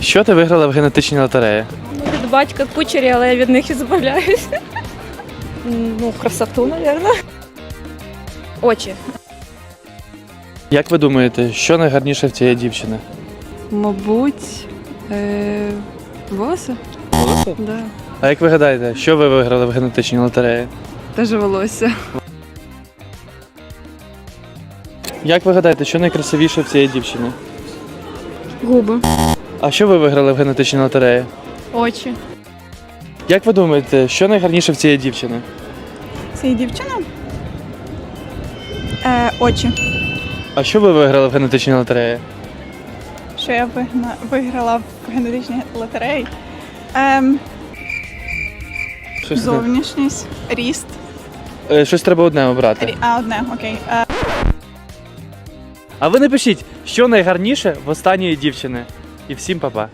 Що ти виграла в генетичній лотереї? Від батька кучері, але я від них і збавляюсь. Ну, красоту, мабуть. Очі. Як ви думаєте, що найгарніше в цієї дівчини? Мабуть, е, волосся? Волосся? Да. А як ви гадаєте, що ви виграли в генетичній лотереї? Теж волосся. Як ви гадаєте, що найкрасивіше в цієї дівчини? Губи. А що ви виграли в генетичній лотереї? Очі. Як ви думаєте, що найгарніше в цієї дівчини? Цієї дівчини? Е, очі. А що ви виграли в генетичній лотереї? Що я вигна, виграла в генетичній лотереї. Ем, Щось, зовнішність, ріст. Е, щось треба одне обрати. Рі... А, одне, окей. Е, А ви напишіть, що найгарніше в останньої дівчини. І всім па-па.